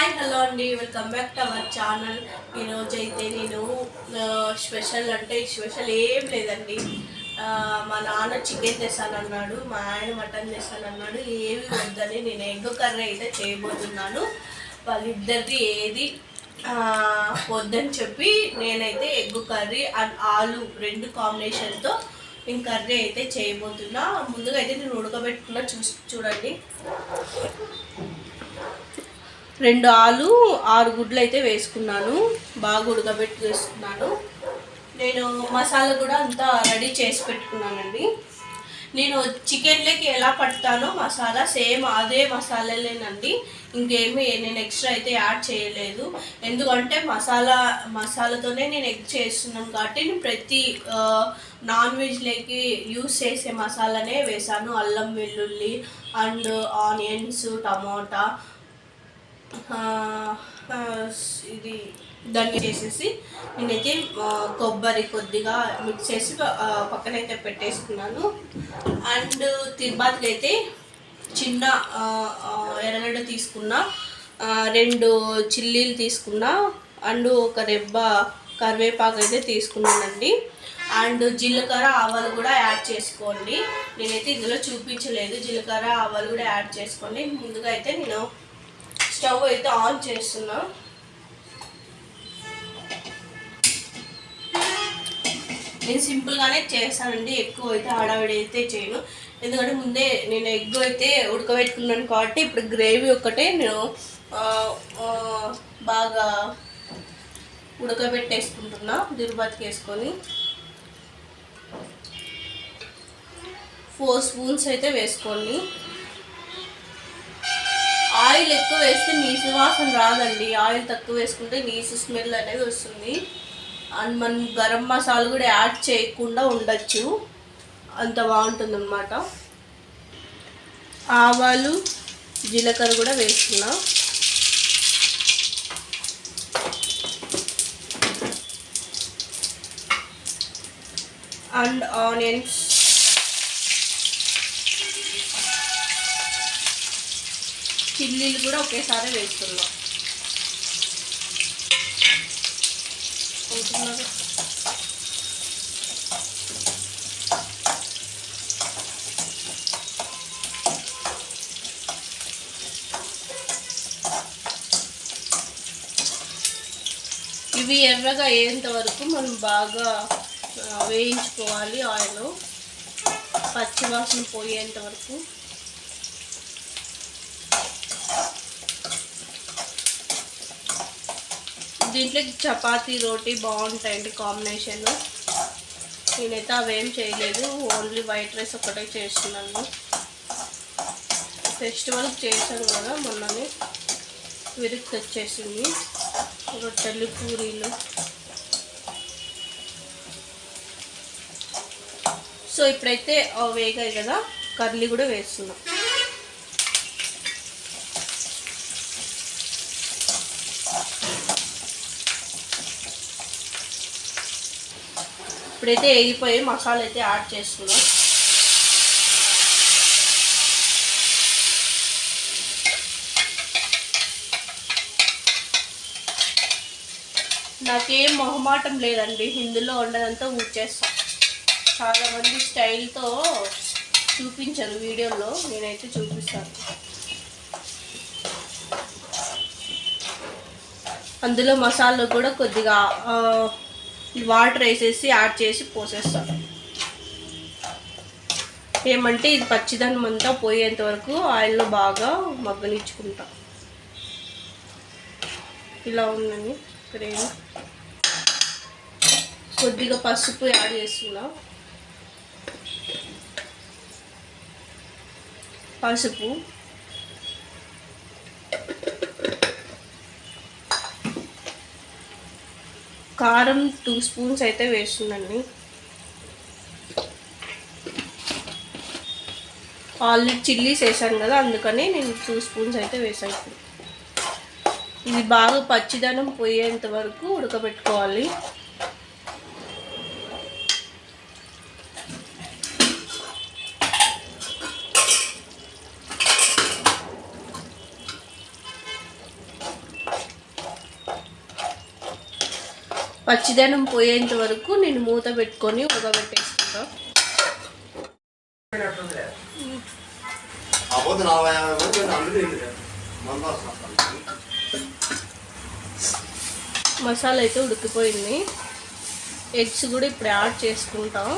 Hi hello అండి. Welcome back to our channel ఈరోజు అయితే నేను స్పెషల్ అంటే స్పెషల్ ఏం లేదండి. మా నాన్న చికెన్ తెస్తానన్నాడు మా ఆయన మటన్ తెస్తానన్నాడు ఏవి వద్దని నేను ఎగ్ కర్రీ అయితే చేయబోతున్నాను. వాళ్ళిద్దరిది ఏది వద్దని చెప్పి నేనైతే ఎగ్ కర్రీ అండ్ ఆలు రెండు కాంబినేషన్తో నేను కర్రీ అయితే చేయబోతున్నా. ముందుగా అయితే నేను ఉడకబెట్టుకున్నా చూసి చూడండి. రెండు ఆలు ఆరు గుడ్లు అయితే వేసుకున్నాను. బాగా ఉడకబెట్టి వేసుకున్నాను. నేను మసాలా కూడా అంతా రెడీ చేసి పెట్టుకున్నానండి. నేను చికెన్లోకి ఎలా పడతానో మసాలా సేమ్ అదే మసాలాలేనండి. ఇంకేమి నేను ఎక్స్ట్రా అయితే యాడ్ చేయలేదు. ఎందుకంటే మసాలా మసాలాతోనే నేను ఎగ్ చేస్తున్నాను కాబట్టి నేను ప్రతి నాన్ వెజ్లోకి యూస్ చేసే మసాలానే వేసాను అల్లం వెల్లుల్లి అండ్ ఆనియన్స్ టమోటా ఇది దాన్ని చేసేసి నేనైతే కొబ్బరి కొద్దిగా మిక్స్ చేసి పక్కనైతే పెట్టేసుకున్నాను. అండ్ తిరుపతికి అయితే చిన్న ఎర్రగడ్డ తీసుకున్నా రెండు చిల్లీలు తీసుకున్నా అండ్ ఒక రెబ్బ కరివేపాకు అయితే తీసుకున్నానండి. అండ్ జీలకర్ర ఆవాలు కూడా యాడ్ చేసుకోండి. నేనైతే ఇందులో చూపించలేదు. జీలకర్ర ఆవాలు కూడా యాడ్ చేసుకోండి. ముందుగా అయితే నేను స్టవ్ అయితే ఆన్ చేస్తున్నా. నేను సింపుల్గానే చేస్తానండి ఎక్కువ అయితే హడావిడి అయితే చేయను. ఎందుకంటే ముందే నేను ఎగ్ అయితే ఉడకబెట్టుకున్నాను కాబట్టి ఇప్పుడు గ్రేవీ ఒక్కటే నేను బాగా ఉడకబెట్టేసుకుంటున్నా దిరుబతికి వేసుకొని ఫోర్ స్పూన్స్ అయితే వేసుకోండి ఆయిల్ ఎక్కువ వేస్తే నీసు వాసన రాదండి. ఆయిల్ తక్కువ వేసుకుంటే నీసు స్మెల్ అనేది వస్తుంది. అండ్ మనం గరం మసాలా కూడా యాడ్ చేయకుండా ఉండొచ్చు. అంత బాగుంటుంది అన్నమాట ఆవాలు జీలకర్ర కూడా వేస్తున్నా అండ్ ఆనియన్స్. చిల్లీలు కూడా ఒకేసారి వేస్తున్నాం. ఇవి ఎర్రగా అయ్యేంత వరకు మనం బాగా వేయించుకోవాలి ఆయిల్. పచ్చివాసన పోయేంత వరకు. దీంట్లో చపాతీ రోటీ బాగుంటాయండి కాంబినేషన్. నేనైతే అవేం చేయలేదు. ఓన్లీ వైట్ రైస్ ఒకటే చేస్తున్నాను. ఫెస్టివల్కి చేశాను కదా మొన్ననే. విరిగి తెచ్చేసింది. రొట్టెలు పూరీలు. సో ఇప్పుడైతే వేగాయి కదా. కర్లీ కూడా వేస్తున్నాం. ఇప్పుడైతే వేగిపోయి మసాలా అయితే యాడ్ చేస్తున్నాం నాకేం మొహమాటం లేదండి ఇందులో ఉండదంతా ఊడ్చేస్తాం. చాలామంది స్టైల్తో చూపించారు వీడియోలో నేనైతే చూపిస్తాను. అందులో మసాలా కూడా కొద్దిగా వాటర్ వేసేసి యాడ్ చేసి పోసేస్తాను ఏమంటే ఇది పచ్చిదనం అంతా పోయేంత వరకు ఆయిల్లో బాగా మగ్గనిచ్చుకుంటాం. ఇలా ఉందండి గ్రేవీ. కొద్దిగా పసుపు యాడ్ చేస్తున్నా. పసుపు. కారం టూ స్పూన్స్ అయితే వేస్తుందండి. ఆల్రెడీ చిల్లీస్ వేసాను కదా అందుకని నేను టూ స్పూన్స్ అయితే వేసాను ఇప్పుడు. ఇది బాగా పచ్చిదనం పోయేంత వరకు ఉడకబెట్టుకోవాలి. పచ్చిదనం పోయేంత వరకు నేను మూత పెట్టుకొని ఉడకబెట్టేసుకుంటా. మసాలా. అయితే ఉడికిపోయింది. ఎగ్స్ కూడా ఇప్పుడు యాడ్ చేసుకుంటాం.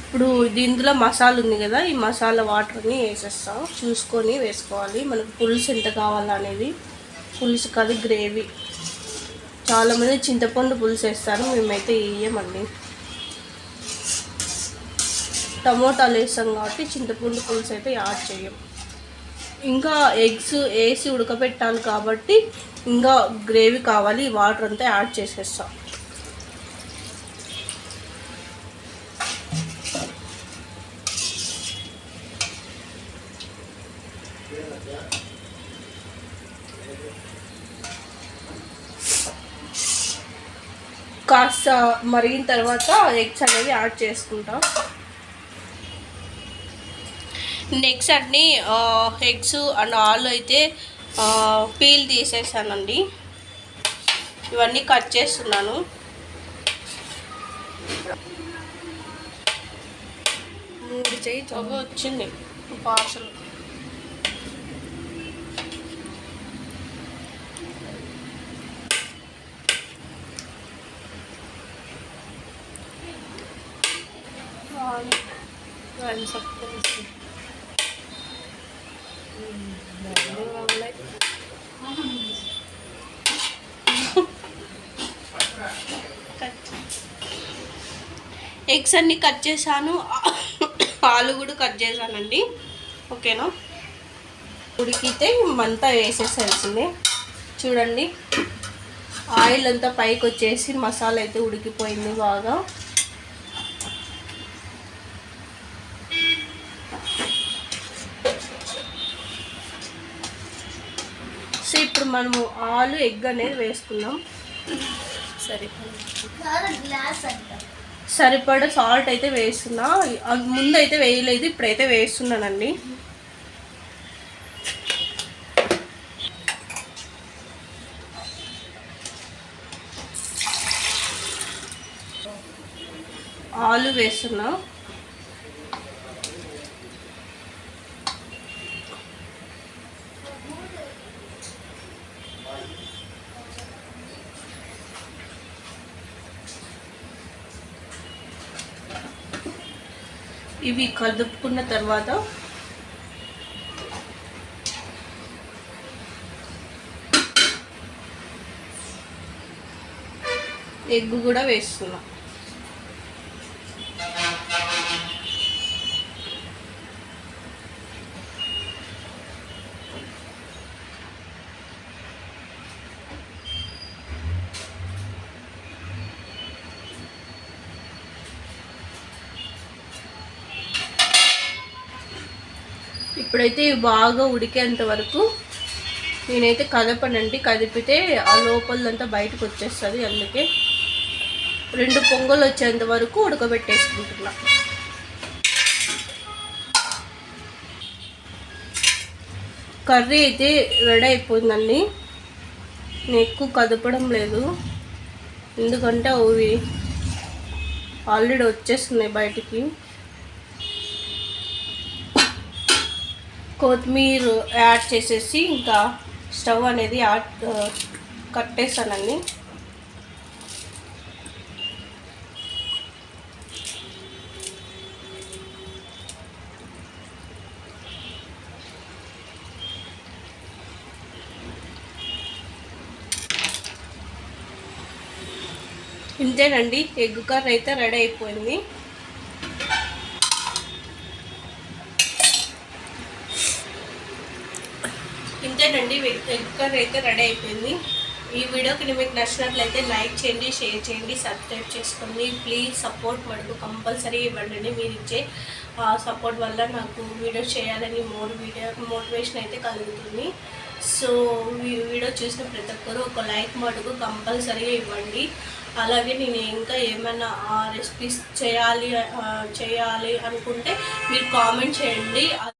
ఇప్పుడు దీంట్లో మసాలా ఉంది కదా ఈ మసాలా వాటర్ని వేసేస్తాం. చూసుకొని వేసుకోవాలి. మనకు పులుసు ఎంత కావాలనేది. పులుసు కాదు గ్రేవీ చాలామంది చింతపండు పులుసు వేస్తారు. మేమైతే వేయమండి టమోటాలు వేస్తాం కాబట్టి చింతపండు పులుసు అయితే యాడ్ చేయం. ఇంకా ఎగ్స్ వేసి ఉడకబెట్టాలి కాబట్టి ఇంకా గ్రేవీ కావాలి వాటర్ అంతా యాడ్ చేసేస్తాం. కాస్త మరిగిన తర్వాత ఎగ్స్ అనేవి యాడ్ చేసుకుంటాం. నెక్స్ట్ అన్ని ఎగ్స్ అండ్ ఆలు అయితే పీల్ తీసేసానండి. ఇవన్నీ కట్ చేస్తున్నాను. మూడు చేయి వచ్చింది. పార్సల్. Eggs hmm. అన్ని కట్ చేశాను. ఆలు కూడా కట్ చేశానండి. ఓకేనా ఉడికితే మంతా వేసేసాల్సిందే చూడండి. ఆయిల్ అంతా పైకి వచ్చేసి మసాలా అయితే ఉడికిపోయింది బాగా సో ఇప్పుడు మనము ఆలు ఎగ్ అనేది వేసుకుందాం. సరే. సరిపడా సాల్ట్ అయితే వేస్తున్నా. ముందు అయితే వేయలేదు ఇప్పుడైతే వేస్తున్నానండి. ఆలు వేస్తున్నా. ఇవి కలుపుకున్న తర్వాత ఎగ్ కూడా వేస్తున్నాం. ఇప్పుడైతే బాగా ఉడికేంత వరకు నేనైతే కదపనండి. కదిపితే ఆ లోపలంతా బయటకు వచ్చేస్తుంది అందుకే రెండు పొంగలు వచ్చేంత వరకు ఉడకబెట్టేసుకుంటున్నా. కర్రీ అయితే రెడీ అయిపోయిందండి. నేను ఎక్కువ కదపడం లేదు. ఎందుకంటే అవి ఆల్రెడీ వచ్చేస్తున్నాయి బయటికి. కొత్తిమీర యాడ్ చేసేసి ఇంకా స్టవ్ అనేది యాడ్ కట్టేసానండి. ఇంతేనండి ఎగ్ కర్రీ అయితే రెడీ అయిపోయింది. ఇంతేనండి ఎగ్ కర్రీ అయితే రెడీ అయిపోయింది. ఈ వీడియోకి మీకు నచ్చినట్లయితే లైక్ చేయండి షేర్ చేయండి సబ్స్క్రైబ్ చేసుకోండి. ప్లీజ్ సపోర్ట్ మనకు కంపల్సరీ ఇవ్వండి. మీరు ఇచ్చే సపోర్ట్ వల్ల నాకు వీడియో చేయాలని మోర్ వీడియో మోటివేషన్ అయితే కలుగుతుంది. సో ఈ వీడియో చూసిన ప్రతి ఒక్కరు ఒక లైక్ మటుకు కంపల్సరీగా ఇవ్వండి. అలాగే నేను ఇంకా ఏమైనా రెసిపీస్ చేయాలి చేయాలి అనుకుంటే మీరు కామెంట్ చేయండి.